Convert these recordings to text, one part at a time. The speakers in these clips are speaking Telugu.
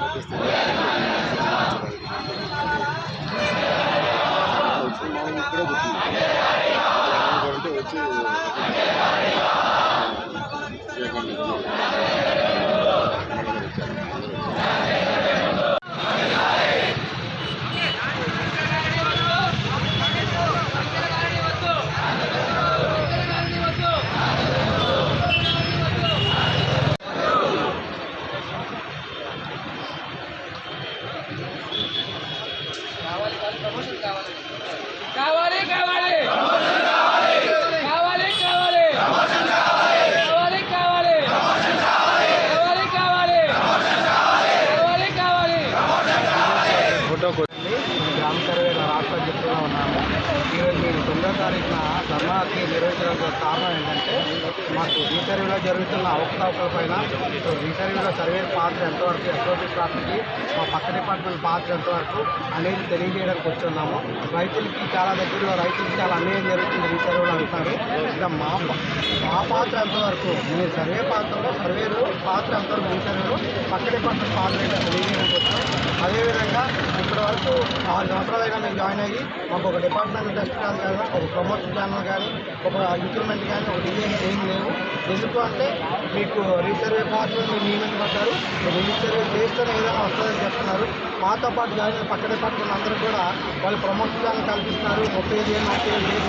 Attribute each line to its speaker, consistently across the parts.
Speaker 1: Porque está. ధర్నాకి నిర్వహించడానికి కారణం ఏంటంటే మాకు ఈ జరుగుతున్న అవకతవకల పైన ఈ సర్వే పాత్ర ఎంతవరకు ఎస్ఓపి ట్రాఫిక్కి మా పక్క డిపార్ట్మెంట్ పాత్ర ఎంతవరకు అనేది తెలియజేయడానికి వచ్చున్నాము రైతులకి చాలా దగ్గరలో రైతులకి చాలా అన్యాయం జరుగుతుంది ఈ అంటారు అంటున్నారు. ఇంకా మా మా పాత్ర ఎంతవరకు మీ సర్వే పాత్రలో సర్వేలో పాత్ర ఎంతవరకు ఈ పక్క డిపార్ట్మెంట్ పాత్ర తెలియజేయడానికి వచ్చాం. అదేవిధంగా ఇప్పటి వరకు ఆరు సంవత్సరాలుగా మేము జాయిన్ అయ్యి మాకు ఒక డిపార్ట్మెంట్ టెస్ట్ ప్లాన్ కానీ ఒక ప్రమోషన్ ప్లాన్ కానీ ఒక ఇంక్రిమెంట్ కానీ ఒక డిజైన్ ఏం లేవు. ఎందుకు అంటే మీకు రీసర్వే పాత్ర మీరు నియమించబడ్డారు. రీసర్వే చేస్తేనే ఏదైనా వస్తుందని చెప్తున్నారు. మాతో పాటు జాయిన్ పక్కనే పక్క డిపార్ట్మెంట్ అందరూ కూడా వాళ్ళు ప్రమోషన్ కల్పిస్తున్నారు ముప్పై ఐదు ఏళ్ళు నలభై ఏళ్ళు చేసి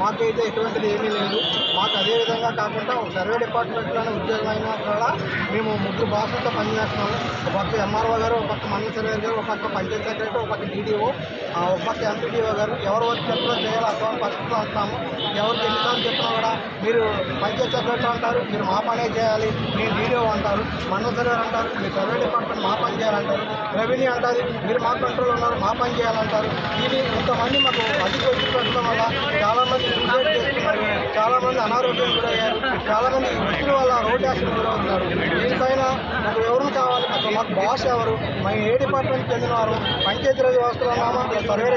Speaker 1: మాకైతే ఎటువంటిది ఏమీ లేదు. మాకు అదే విధంగా కాకుండా సర్వే డిపార్ట్మెంట్లోనే ఉద్యోగం అయినా కూడా మేము ముగ్గురు భాషలతో పనిచేస్తున్నాము ఒక పక్క ఎంఆర్ఓ గారు ఒక పక్క మండల సర్వేర్ గారు ఒక పక్క పంచాయత్ సెక్రటరీ ఒక పక్క డీడీఓ ఒక పక్క ఎంపీడీఓ గారు. ఎవరు వర్క్ చెప్పినా చేయాలి అటువంటి పరిస్థితిలో ఉంటున్నాము ఎవరికి ఎన్నిసార్లు చెప్పినా కూడా మీరు పంచాయత్ సెక్రటరీ అంటారు మీరు మా పనే చేయాలి మీరు డీడీఓ అంటారు మండల సర్వేర్ అంటారు మీరు సర్వే డిపార్ట్మెంట్ మా పని చేయాలంటారు. కంపెనీ అంటారు మీరు మా కంట్రోల్ ఉన్నారు మా పని చేయాలంటారు. ఇది ఇంతమంది మాకు అధిక వచ్చి పెట్టడం వల్ల చాలామంది సూసైడ్ చేస్తున్నారు. చాలామంది అనారోగ్యం గురయ్యారు. చాలామంది ఈ వృత్తుల వల్ల రోడ్ యాక్సిడెంట్ గురవుతున్నారు దీనిపైన మాకు ఎవరు కావాలి అసలు మాకు బాస్ ఎవరు? మేము ఏ డిపార్ట్మెంట్కి చెందిన వారు పంచాయతీరాజ్ వ్యవస్థలో ఉన్నామా? సర్వే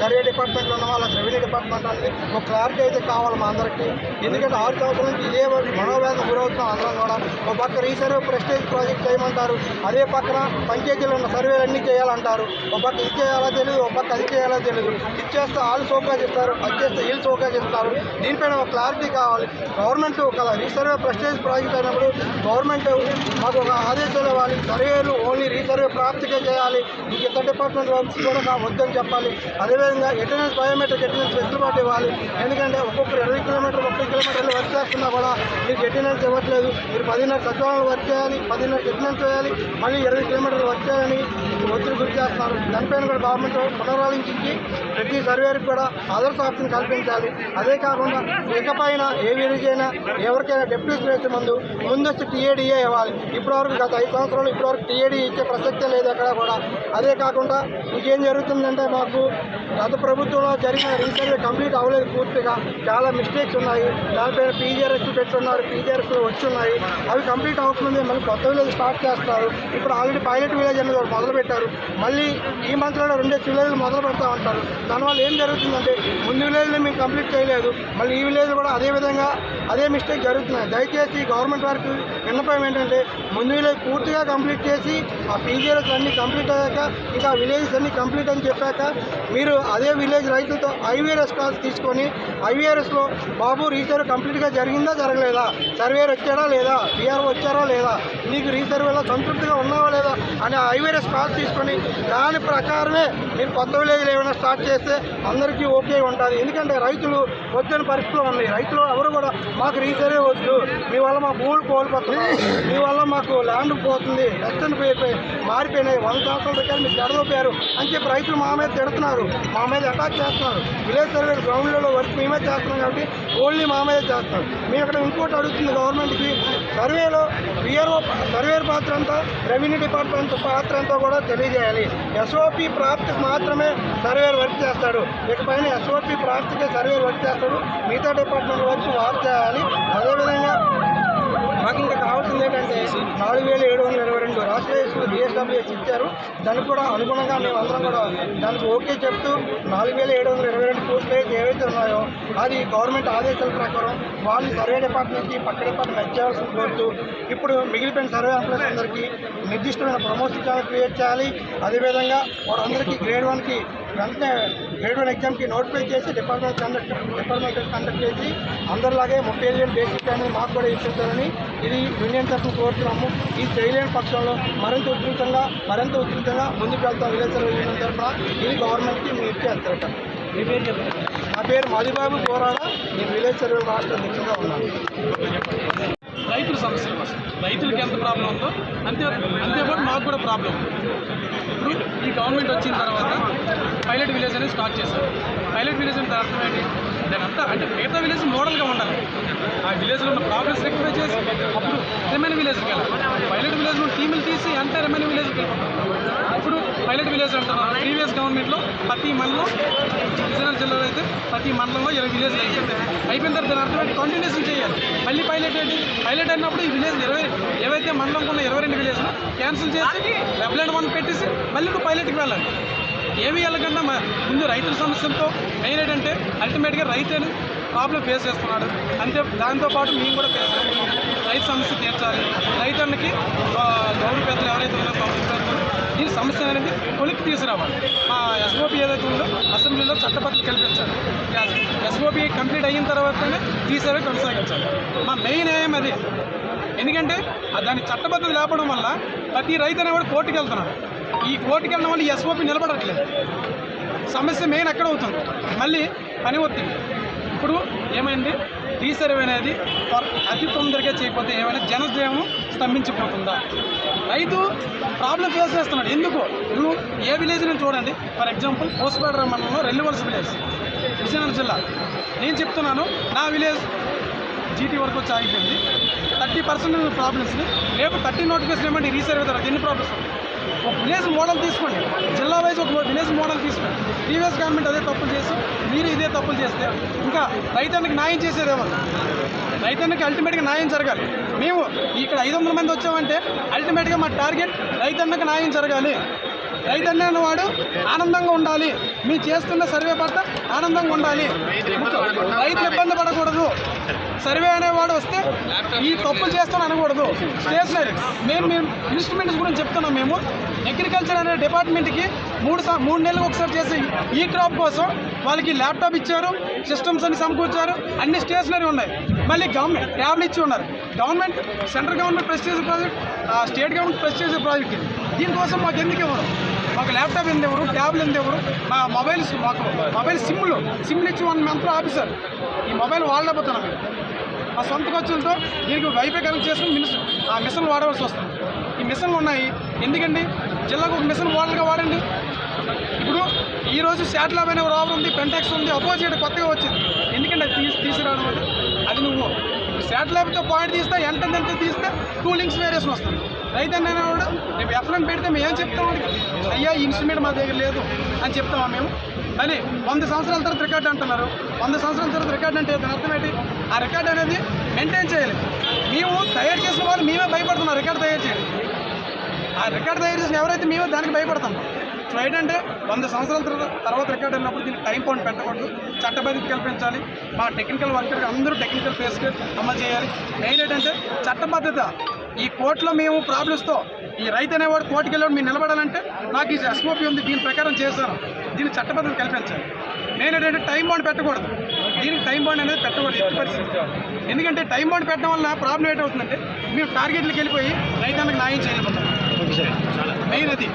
Speaker 1: సర్వే డిపార్ట్మెంట్లో ఉన్నామా? అలా రెవెన్యూ డిపార్ట్మెంట్ అనేది ఒక క్లారిటీ అయితే కావాలి మా అందరికీ. ఎందుకంటే ఆరు సంవత్సరాల నుంచి ఇదే మనోవేదన గురవుతున్నాం అందరం కూడా. ఒక పక్క రీసర్వే ప్రెస్టేజ్ ప్రాజెక్ట్ చేయమంటారు. అదే పక్కన పంచాయతీలో ఉన్న సర్వేలు అన్నీ చేయాలంటారు. ఒక పక్క ఇది చేయాలో తెలియదు ఒక పక్క అది చేయాలో తెలియదు ఇది చేస్తే వాళ్ళు సోకా చేస్తారు అది చేస్తే వీళ్ళు సోకా చేస్తారు దీనిపైన ఒక క్లారిటీ కావాలి. గవర్నమెంట్ ఒక రీసర్వే ప్రెస్టేజ్ ప్రాజెక్ట్ అయినప్పుడు గవర్నమెంట్ మాకు ఒక ఆదేశాలు ఇవ్వాలి. సర్వేలు ఓన్లీ రీసర్వే ప్రాప్తికే చేయాలి. మీకు ఇతర డిపార్ట్మెంట్ వర్క్స్ కూడా కా- వద్దని చెప్పాలి. అదేవిధంగా అటెండెన్స్ బయోమెట్రిక్ అటెండెన్స్ వెసులుబాటు ఇవ్వాలి. ఎందుకంటే ఒక్కొక్కరు ఇరవై కిలోమీటర్లు ముప్పై కిలోమీటర్లు వర్క్ చేస్తున్నా కూడా మీకు అటెండెన్స్ ఇవ్వట్లేదు. మీరు పదిన్నర సచివాలయం వర్క్ చేయాలి పదిన్నర అటెండెన్స్ వేయాలి మళ్ళీ ఇరవై కిలోమీటర్లు వర్క్ చేయాలని ఒత్తిడి గురి చేస్తున్నారు. దానిపైన కూడా గవర్నమెంట్ పునరాలోచించి ప్రతి సర్వేకి కూడా అదర్స్ ఆప్షన్ కల్పించాలి. అదే కాకుండా ఇకపైన ఏ విరిజైనా ఎవరికైనా డెప్యూటీస్ వేసే ముందు ముందస్తు టీఏడిఏ ఇవ్వాలి. ఇప్పటివరకు గత ఐదు సంవత్సరాలు ఇప్పటివరకు టీఏడీ ఇచ్చే ప్రసక్తే లేదు ఎక్కడ కూడా. అదే కాకుండా ఇంకేం జరుగుతుందంటే మాకు గత ప్రభుత్వంలో జరిగిన రీసర్వే కంప్లీట్ అవ్వలేదు పూర్తిగా. చాలా మిస్టేక్స్ ఉన్నాయి. దానిపైన పీజీఆర్ఎస్ పెట్టున్నారు. పీజీఆర్ఎస్ వచ్చున్నాయి అవి కంప్లీట్ అవ్వకముందే మళ్ళీ కొత్త విలేజ్ స్టార్ట్ చేస్తారు ఇప్పుడు ఆల్రెడీ పైలట్ విలేజ్ అనేది ఒకటి మొదలు పెట్టారు మళ్ళీ ఈ మంత్లో రెండే విలేజ్లు మొదలు పెడతా ఉంటారు. దానివల్ల ఏం జరుగుతుందంటే ముందు విలేజ్ని మేము కంప్లీట్ చేయలేదు. మళ్ళీ ఈ విలేజ్ కూడా అదే విధంగా అదే మిస్టేక్ జరుగుతున్నాయి. దయచేసి గవర్నమెంట్ వారికి విన్నపం ఏంటంటే ముందు విలేజ్ పూర్తిగా కంప్లీట్ చేసి ఆ పీజీఆర్ఎస్ అన్ని కంప్లీట్ అయ్యాక ఇంకా విలేజెస్ అన్ని కంప్లీట్ అని చెప్పాక మీరు అదే విలేజ్ రైతులతో ఐవీఆర్ఎస్ కాల్స్ తీసుకొని ఐవీఆర్ఎస్లో బాబు రీసర్వ్ కంప్లీట్గా జరిగిందా జరగలేదా? సర్వేర్ వచ్చాడా లేదా? బీఆర్ వచ్చారా లేదా? నీకు రీసర్వేలో సంతృప్తిగా ఉన్నావా లేదా? అని ఐవీఆర్ఎస్ కాల్స్ తీసుకొని దాని ప్రకారమే మీరు కొత్త విలేజ్లు ఏమైనా స్టార్ట్ చేస్తే అందరికీ ఓకే ఉంటుంది. ఎందుకంటే రైతులు వద్దని పరిస్థితులు ఉన్నాయి. రైతులు ఎవరు కూడా మాకు రీసర్వే వద్దు. మీ వల్ల మా భూములు కోల్పోతున్నాయి. మీ వల్ల మాకు ల్యాండ్ పోతుంది. వెస్టర్న్ పోయిపోయి మారిపోయినాయి. వంద సంవత్సరాల రకాలు మీరు జడదోపారు అని చెప్పి రైతులు మా మీద తిడుతున్నారు. మా మీద అటాక్ చేస్తున్నారు. విలేజ్ సర్వే గ్రౌండ్లలో వర్క్ మేమే చేస్తున్నాం కాబట్టి ఓన్లీ మా మీద చేస్తున్నాం మేము ఇక్కడ ఇంకోటి అడుగుతుంది గవర్నమెంట్కి. సర్వేలో విఆర్ఓ సర్వేర్ పాత్ర అంతా రెవెన్యూ డిపార్ట్మెంట్ పాత్ర అంతా కూడా తెలియజేయాలి. ఎస్ఓపి ప్రాప్తి మాత్రమే సర్వేర్ వర్క్ చేస్తాడు. ఇకపైన ఎస్ఓపి ప్రాంతకే సర్వేర్ వర్క్ చేస్తాడు. మిగతా డిపార్ట్మెంట్ వర్క్ వారు చేయాలి. అదేవిధంగా మాకు ఇంకా కావాల్సింది ఏంటంటే నాలుగు వేల ఏడు వందల ఇరవై రెండు రాష్ట్ర రేసులు బిఎస్డబ్ల్యూఎస్ ఇచ్చారు. దానికి కూడా అనుగుణంగా మేము అందరం కూడా దానికి ఓకే చెప్తూ నాలుగు వేల ఏడు వందల ఇరవై రెండు పోస్టులు అయితే ఏవైతే ఉన్నాయో అది గవర్నమెంట్ ఆదేశాల ప్రకారం వాళ్ళు సర్వే డిపార్ట్మెంట్కి పక్క డిపార్ట్మెంట్ చేయాల్సిన కోరుతూ ఇప్పుడు మిగిలిపోయిన సర్వే ఎంప్లాయీస్ అందరికీ నిర్దిష్టమైన ప్రమోషన్ ఛానల్ క్రియేట్ చేయాలి. అదేవిధంగా వారందరికీ గ్రేడ్ వన్కి వెంటనే గ్రేడ్ వన్ ఎగ్జామ్కి నోటిఫై చేసి డిపార్ట్మెంట్ కండక్ట్ డిపార్ట్మెంట్ కండక్ట్ చేసి అందరిలాగే ముప్పై ఐదు వేలు బేసిక్ అనేది మాకు కూడా ఇప్పించాలని ఇది యూనియన్ తరఫున కోరుతున్నాము. ఈ చేయలేని పక్షంలో మరింత ఉధృతంగా మరింత ఉధృతంగా ముందుకు వెళ్తాం విలేజ్ సర్వే యూనియన్ తరఫున ఇది గవర్నమెంట్కి మేము ఇచ్చేస్తారట మీ పేరు చెప్పండి. నా పేరు మధుబాబు పోరాడ నేను విలేజ్ సర్వే రాష్ట్ర అధ్యక్షుడిగా ఉన్నాను.
Speaker 2: రైతుల సమస్యల కోసం రైతులకి ఎంత ప్రాబ్లం ఉందో అంతే అంతేపాటు మాకు కూడా ప్రాబ్లం ఇప్పుడు ఈ గవర్నమెంట్ వచ్చిన తర్వాత పైలట్ విలేజ్ అనేది స్టార్ట్ చేశారు. పైలట్ విలేజ్ అంటే అర్థం ఏంటి? దాని అంతా అంటే మిగతా విలేజ్ మోడల్గా ఉండాలి. ఆ విలేజ్లో ఉన్న ప్రాబ్లమ్స్ రెక్టిఫై చేసి అప్పుడు రెమైన్ విలేజ్కి టీములు తీసి అంటే రెమెన్యూ విలేజ్కి వెళ్ళిపోతాం. ఇప్పుడు పైలట్ విలేజ్ అంటున్నారు ప్రీవియస్ గవర్నమెంట్లో ప్రతి మండలం విజయనగరం జిల్లాలో అయితే ప్రతి మండలంలో ఇరవై విలేజ్ అయిపోయిన తర్వాత దాని కంటిన్యూషన్ చేయాలి. మళ్ళీ పైలట్ ఏంటి? పైలట్ అయినప్పుడు ఈ విలేజ్ ఇరవై ఏవైతే మండలంలో ఉన్న ఇరవై రెండు విలేజ్లు క్యాన్సిల్ చేసి రెబలెంట్ వన్ పెట్టేసి మళ్ళీ నువ్వు పైలట్కి వెళ్ళాలి. ఏమి వెళ్ళకుండా ముందు రైతుల సమస్యలతో మెయిన్ ఏంటంటే అల్టిమేట్గా రైతు ప్రాబ్లం ఫేస్ చేస్తున్నాడు. అంతే దాంతోపాటు మేము కూడా ఫేస్ చేస్తున్నాం. రైతు సమస్య తీర్చాలి. రైతన్నకి గౌరవ పెద్దలు ఎవరైతే ఉన్నారో పౌరుల ఈ సమస్య అనేది కొలిక్కి తీసుకురావాలి. మా ఎస్ఓపి ఏదైతే ఉందో అసెంబ్లీలో చట్టబద్ధత కల్పించాలి. ఎస్ఓపి కంప్లీట్ అయిన తర్వాతనే తీసేవే కొనసాగించాలి. మా మెయిన్ ఏం అది. ఎందుకంటే దాని చట్టబద్ధత లేపడం వల్ల ప్రతి రైతు అనేవాడు కోర్టుకు వెళ్తున్నాడు. ఈ కోర్టుకు వెళ్ళడం వల్ల ఈ ఎస్ఓపి నిలబడట్లేదు. సమస్య మెయిన్ ఎక్కడ అవుతుంది. మళ్ళీ పని ఒత్తిడి. ఇప్పుడు ఏమైంది? రీసర్వే అనేది అతి తొందరగా చేయకపోతే ఏమైనా జనజీవనం స్తంభించిపోతుందా? రైతు ప్రాబ్లం ఫేస్ చేస్తున్నాడు. ఎందుకు? నువ్వు ఏ విలేజ్ నేను చూడండి. ఫర్ ఎగ్జాంపుల్ పోస్ట్పేట మండలంలో రెల్లివలస విలేజ్ విజయనగరం జిల్లా. నేను చెప్తున్నాను నా విలేజ్ జీటీ వరకు వచ్చి ఆగిపోయింది. థర్టీ పర్సెంట్ ప్రాబ్లమ్స్ని రేపు థర్టీ నోటిఫికేషన్ ఇవ్వండి రీసర్వే తర్వాత ఎన్ని ప్రాబ్లమ్స్ ఉన్నాయి ఒక విలేజ్ మోడల్ తీసుకోండి. జిల్లా వైజ్ ఒక విలేజ్ మోడల్ తీసుకోండి. ప్రీవియస్ గవర్నమెంట్ అదే తప్పులు చేసి మీరు ఇదే తప్పులు చేస్తే ఇంకా రైతానికి న్యాయం చేసేది ఎవరు? రైతన్నకి అల్టిమేట్గా న్యాయం జరగాలి. మేము ఇక్కడ ఐదు వందల మంది వచ్చామంటే అల్టిమేట్గా మా టార్గెట్ రైతన్నకి న్యాయం జరగాలి. రైతన్న అనేవాడు ఆనందంగా ఉండాలి. మీరు చేస్తున్న సర్వే పట్ల ఆనందంగా ఉండాలి. రైతులు ఇబ్బంది పడకూడదు. సర్వే అనేవాడు వస్తే ఈ తప్పులు చేస్తాను అనకూడదు. స్టేషనరీ. మేము మేము ఇన్స్ట్రుమెంట్స్ గురించి చెప్తున్నాం మేము. అగ్రికల్చర్ అనే డిపార్ట్మెంట్కి మూడు సా మూడు నెలలకు ఒకసారి చేసే ఈ క్రాప్ కోసం వాళ్ళకి ల్యాప్టాప్ ఇచ్చారు సిస్టమ్స్ అన్ని సమకూర్చారు అన్ని స్టేషనరీ ఉన్నాయి. మళ్ళీ గవర్నమెంట్ ట్యాబ్లు ఇచ్చి ఉన్నారు. Government central government prestige project state government prestige project ఇది. దీనికోసం మాకు ఎందుకు ఇవ్వరు? మాకు ల్యాప్టాప్ ఎందుకు ఎవరు ట్యాబ్లు ఎందుకు ఎవరు మా మొబైల్స్ మాకు మొబైల్ సిమ్లు సిమ్లు ఇచ్చి వన్ మంత్ ఆఫీసర్. ఈ మొబైల్ వాడలేకపోతున్నాం మేము. మా సొంత ఖర్చులతో దీనికి వైఫై కనెక్ట్ చేసుకుని మిషన్ ఆ మిషన్ వాడవలసి వస్తుంది. ఈ మిషన్లు ఉన్నాయి. ఎందుకండి? జిల్లాకు ఒక మిషన్ వాడలుగా వాడండి. ఇప్పుడు ఈరోజు శాట్ ల్యాబ్ అనే రావడం ఉంది పెంటాక్స్ ఉంది అపోజిట్ కొత్తగా వచ్చింది. ఎందుకంటే అది తీసి తీసుకురావడం అది? అది నువ్వు. శాట్ ల్యాబ్తో పాయింట్ తీస్తే ఎంత ఎంత తీస్తే టూ లింక్స్ వేరియేషన్ వస్తుంది. రైతు అనేవాడు రేపు ఎఫ్ఎం పెడితే మేము ఏం చెప్తాం అయ్యా ఈ ఇన్స్ట్రుమెంట్ మా దగ్గర లేదు అని చెప్తామా మేము? అని వంద సంవత్సరాల తర్వాత రికార్డ్ అంటున్నారు. వంద సంవత్సరాల తర్వాత రికార్డ్ అంటే దాని అర్థం ఏంటి? ఆ రికార్డ్ అనేది మెయింటైన్ చేయాలి. మేము తయారు చేసిన వాళ్ళు మేమే భయపడుతున్నాం రికార్డ్ తయారు చేయాలి. ఆ రికార్డ్ తయారు చేసిన ఎవరైతే మేమే దానికి భయపడతాం. సో ఏంటంటే వంద సంవత్సరాల తర్వాత తర్వాత రికార్డ్ అయినప్పుడు దీనికి టైం పాయింట్ పెట్టకూడదు. చట్టబద్ధత కల్పించాలి. మా టెక్నికల్ వర్కర్ అందరూ టెక్నికల్ ఫేస్కి అమలు చేయాలి. మెయిన్ ఏంటంటే చట్టబద్ధత ఈ కోర్టులో మేము ప్రాబ్లమ్స్తో ఈ రైతు అనేవాడు కోర్టుకి వెళ్ళాడు మీరు నిలబడాలంటే నాకు ఈ ఎస్ఓపి ఉంది దీని ప్రకారం చేశాను. దీని చట్టబద్ధత కల్పించాలి. మెయిన్ ఏంటంటే టైం బాండ్ పెట్టకూడదు. దీనికి టైం బాండ్ అనేది పెట్టకూడదు ఎట్టి పరిస్థితి. ఎందుకంటే టైం బాండ్ పెట్టడం వల్ల ప్రాబ్లం ఏంటవుతుందంటే మేము టార్గెట్లకు వెళ్ళిపోయి రైతానికి న్యాయం చేయలేకపోతాం మెయిన్ అది.